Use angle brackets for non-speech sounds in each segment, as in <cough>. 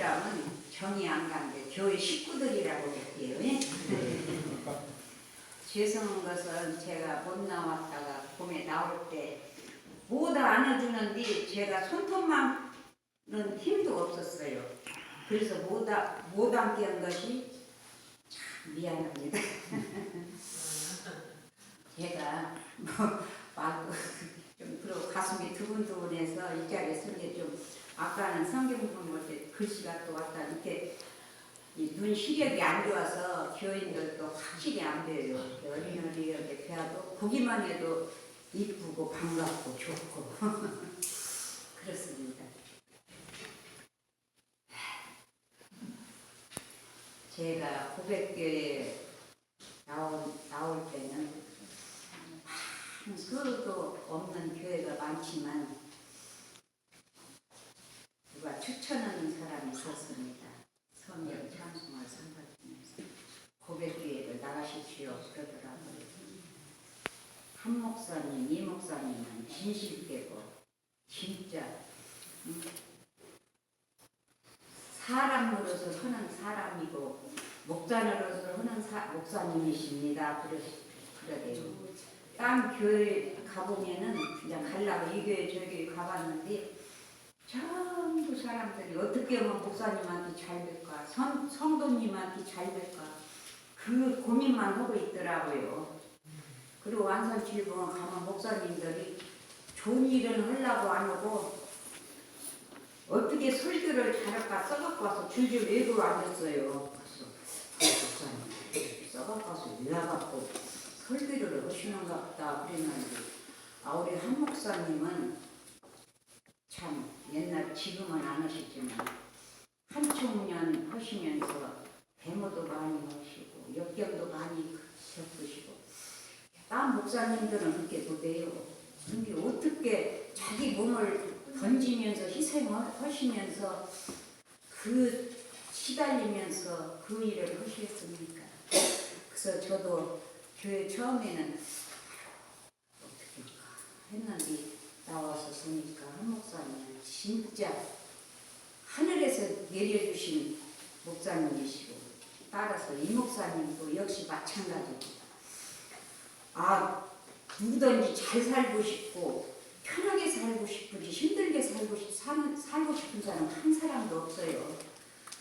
교인들하면 정이 안 가는데 교회 식구들이라고 할게요. 예? 죄송한 것은 제가 못 나왔다가 봄에 나올 때못 안아주는데 제가 손톱만은 힘도 없었어요. 그래서 못, 아, 못 안게 한 것이 참 미안합니다. <laughs> 제가 뭐막좀 그리고 가슴이 두근두근해서 이 자리에 서게 좀 아까는 성경 글씨가 또 왔다 이렇게 이눈 시력이 안 좋아서 교인들도 확실히 안 보여요. 어린어리 이렇게 배워도 보기만 해도 이쁘고 반갑고 좋고 <laughs> 그렇습니다. 제가 고백교에 나올, 나올 때는 한 수도 없는 교회가 많지만 누가 추천하는 사람이 있었습니다. 성경 찬송을 선발하면서 고백교회를 나가십시오 그러더라고요. 한 목사님, 목사님은 진실되고 진짜 음, 사람으로서 서는 사람이고 목자로서 서는 사, 목사님이십니다. 그러, 그러대요. 딴 교회 가보면은 그냥 갈라고 이 교회 저 교회 가봤는데 전부 사람들이 어떻게 하면 목사님한테 잘 될까 성, 성도님한테 잘 될까 그 고민만 하고 있더라고요. 그리고 완산칠봉 가면 목사님들이 좋은 일을 하려고 안 하고 어떻게 설교를 잘할까 써갖고 와서 줄줄 외고 앉았어요. 그래서 목사님 써갖고 와서 외워갖고 설교를 하시는가 보다 그랬는데 아 우리 한 목사님은 참 옛날 지금은 안 하셨지만 한총년 하시면서 데모도 많이 하시고 역경도 많이 겪으시고 딴 목사님들은 그렇게 못해요. 근데 어떻게 자기 몸을 던지면서 희생하시면서 그 시달리면서 그 일을 하시겠습니까? 그래서 저도 교회 처음에는 어떻게 했는데 나와서 보니까 한 목사님은 진짜 하늘에서 내려주신 목사님이시고 따라서 이 목사님도 역시 마찬가지입니다. 아 누구든지 잘 살고 싶고 편하게 살고 싶은지 힘들게 살고 싶 사는 살고 싶은 사람 한 사람도 없어요.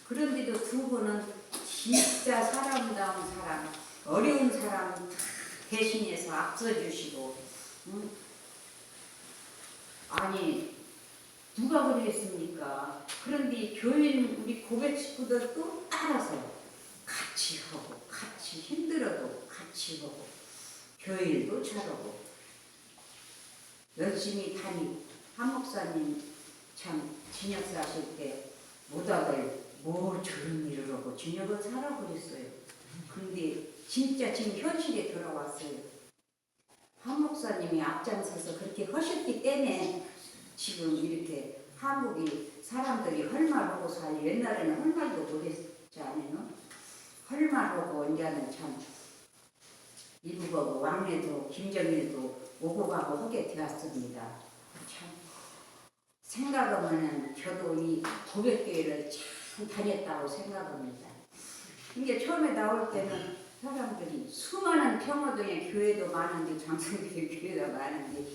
그런데도 두 분은 진짜 사람다운 사람, 어려운 사람 다 대신해서 앞서주시고, 음? 아니 누가 그러겠습니까? 그런데 교인 우리 고백 식구들도 따라서 같이 하고, 같이 힘들어도 같이 하고, 교일도 잘하고, 열심히 다니고, 한 목사님 참 진역 사실 때 모닥을 뭐 저런 일을 하고 진역을 살아버렸어요. 근데 진짜 지금 현실에 돌아왔어요. 한 목사님이 앞장서서 그렇게 하셨기 때문에 지금 이렇게 한국이 사람들이 헐말하고 살 옛날에는 헐말도 못했지 않아요? 헐말하고 이제는 참 이북하고 왕래도 김정일도 오고 가고 하게 되었습니다. 참 생각하면은 저도 이 고백교회를 참 다녔다고 생각합니다. 이게 처음에 나올 때는 사람들이 수많은 평화동에 교회도 많은데 장성교회 교회가 많은데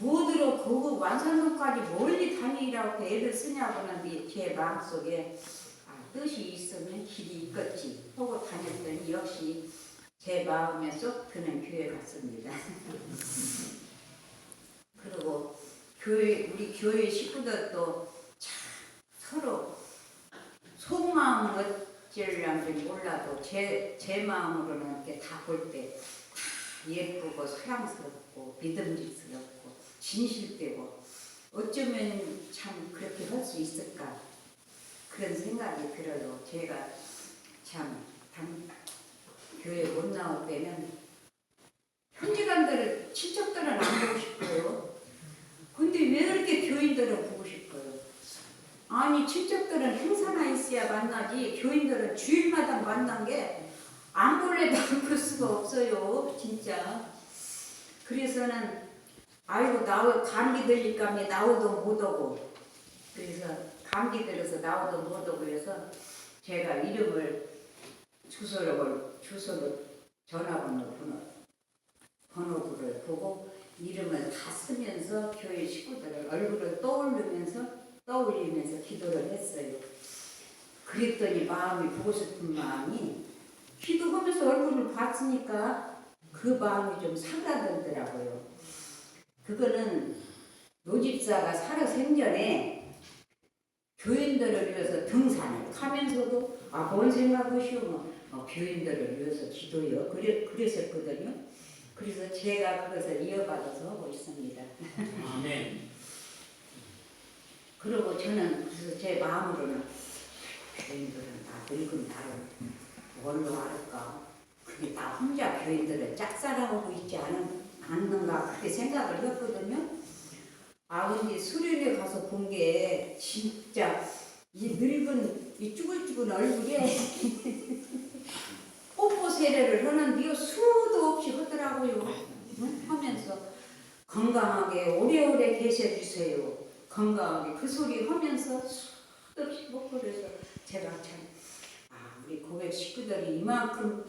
모두로 고급 완산동까지 멀리 다니라고 애를 쓰냐고 하는데 제 마음속에 아, 뜻이 있으면 길이 있겠지 하고 다녔더니 역시 제 마음에 쏙 드는 교회 같습니다. <laughs> 그리고 교회 우리 교회 식구들도 참 서로 속마음은 어찌란지 몰라도 제, 제 마음으로는 이렇게 다 볼 때 예쁘고 사랑스럽고 믿음직스럽고 진실되고 어쩌면 참 그렇게 할 수 있을까 그런 생각이 들어요. 제가 참 당, 교회 못 나올 때는 형제간들을 친척들은 안 보고 싶어요. 근데 왜 그렇게 교인들을 보고 싶어요? 아니 친척들은 행사나 있어야 만나지 교인들은 주일마다 만난 게 안 볼래도 안 볼 수가 없어요 진짜 그래서는 아이고 나오 감기 들릴까 봐 나오도 못 오고 그래서 감기 들어서 나오도 못 오고 그래서 제가 이름을 주소를 주소로 전화번호 번호 번호부를 보고 이름을 다 쓰면서 교회 식구들을 얼굴을 떠올리면서 떠올리면서 기도를 했어요. 그랬더니 마음이 보고 싶은 마음이 기도하면서 얼굴을 봤으니까 그 마음이 좀 사라들더라고요. 그거는 노집사가 살아 생전에 교인들을 위해서 등산을 하면서도 아뭔 생각하시오 뭐 어, 교인들을 위해서 기도요 그래 그랬었거든요. 그래서 제가 그것을 이어받아서 하고 있습니다. 아멘. <laughs> 그리고 저는 그래서 제 마음으로는 교인들은 다 늙은 나를 뭘로 알을까? 그게 나 혼자 교인들을 짝사랑하고 있지 않은, 않는가 그렇게 생각을 했거든요. 아 근데 수련회 가서 본 게 진짜 이 늙은 이 쭈글쭈글 얼굴에 <laughs> 뽀뽀 세례를 하는데요 수도 없이 하더라고요. 응? 하면서 건강하게 오래오래 계셔주세요. 건강하게 그 소리 하면서 수도 없이 그래서 제가 참 아, 우리 고백 식구들이 이만큼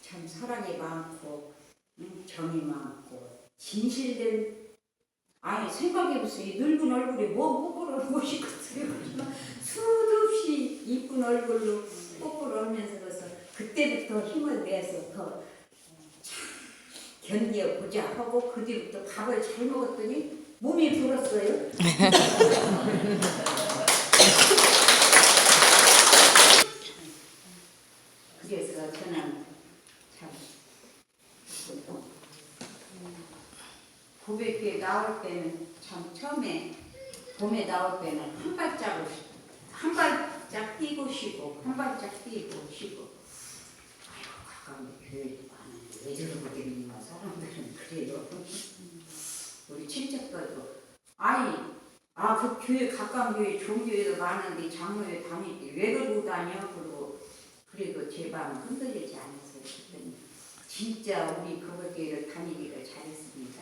참 사랑이 많고 음, 정이 많고 진실된 아니 생각해보세요 이 늙은 얼굴에 뭐 뽀뽀를 하고 싶겠어요 <laughs> 수도 없이 이쁜 얼굴로 뽀뽀를 하면서 그때부터 힘을 내서 더 견뎌보자 하고 그 뒤부터 밥을 잘 먹었더니 몸이 불었어요. <laughs> 그래서 저는 참 고백교에 나올 때는 참 처음에 봄에 나올 때는 한 발짝을 한발 짝 뛰고 쉬고 한 발짝 뛰고 쉬고. 아이고 가까운 교회도 많은데 왜 저러고 다니나 사람들은 그래요? <laughs> 우리 친척들도. 아니 아그 교회 가까운 교회 좋은 교회도 많은데 장로회 때왜 그러고 다녀? 그러고. 그래도 제 마음 흔들리지 않았어요 그랬더니 진짜 우리 거북교회를 다니기를 잘했습니다.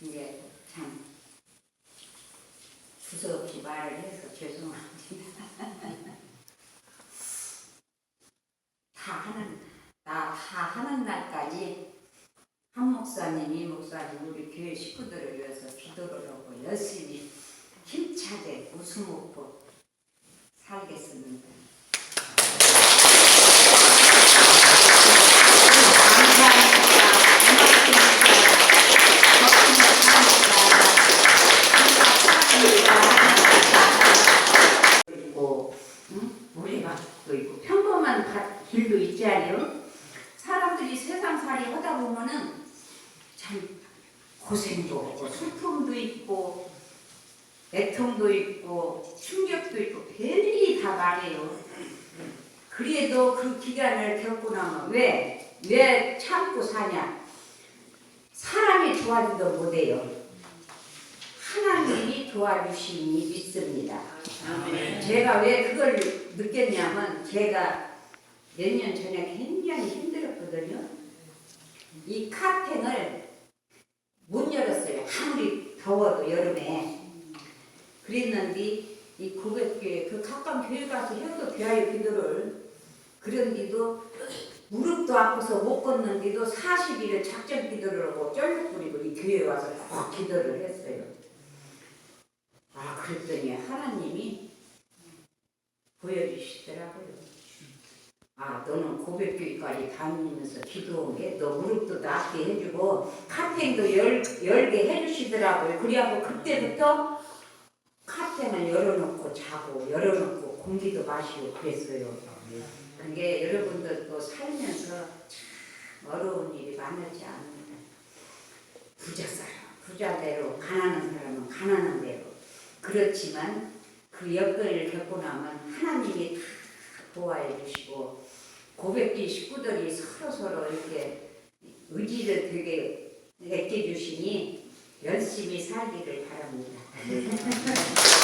근데 참 두서없이 말을 해서 죄송합니다 <laughs> 다 하는 나 다 하는 날까지 한 목사님, 이 목사님 우리 교회 식구들을 위해서 기도를 하고 열심히 힘차게 웃음 웃고 살겠습니다. 있고 응? 모래밭도 있고 평범한 밭, 길도 있지 않요? 사람들이 세상살이 하다 보면은 참 고생도 하고 슬픔도 있고 애통도 있고 충격도 있고 별일이 다 많아요. 그래도 그 기간을 겪고 나면 왜? 왜 참고 사냐? 사람이 도와주도 못해요. 하나님이 도와주시니 믿습니다. 아멘. 제가 왜 그걸 느꼈냐면 제가 몇 년 전에 굉장히 힘들었거든요. 이 카텐을 못 열었어요. 아무리 더워도 여름에. 그랬는데 이 고백교회 그 가까운 교회 가서 해도 대하여 기도를 그런데도 무릎도 아파서 못 걷는데도 40일을 작전 기도를 하고 쩔룩거리고 이 교회 와서 꼭 기도를 했어요. 아 그랬더니 하나님이 보여주시더라고요. 아 너는 고백교회까지 다니면서 기도한 게너 무릎도 낫게 해주고 카텐도 열, 열게 해주시더라고요. 그래갖고 그때부터 카텐을 열어놓고 자고 열어놓고 공기도 마시고 그랬어요. 그게 여러분들도 살면서 참 어려운 일이 많지 않습니다. 부자 사람 부자대로 가난한 사람은 가난한 대로 그렇지만 그 여건을 겪고 나면 하나님이 다 도와해 주시고 고백기 식구들이 서로 서로 이렇게 의지를 되게 내게 주시니 열심히 살기를 바랍니다. <laughs>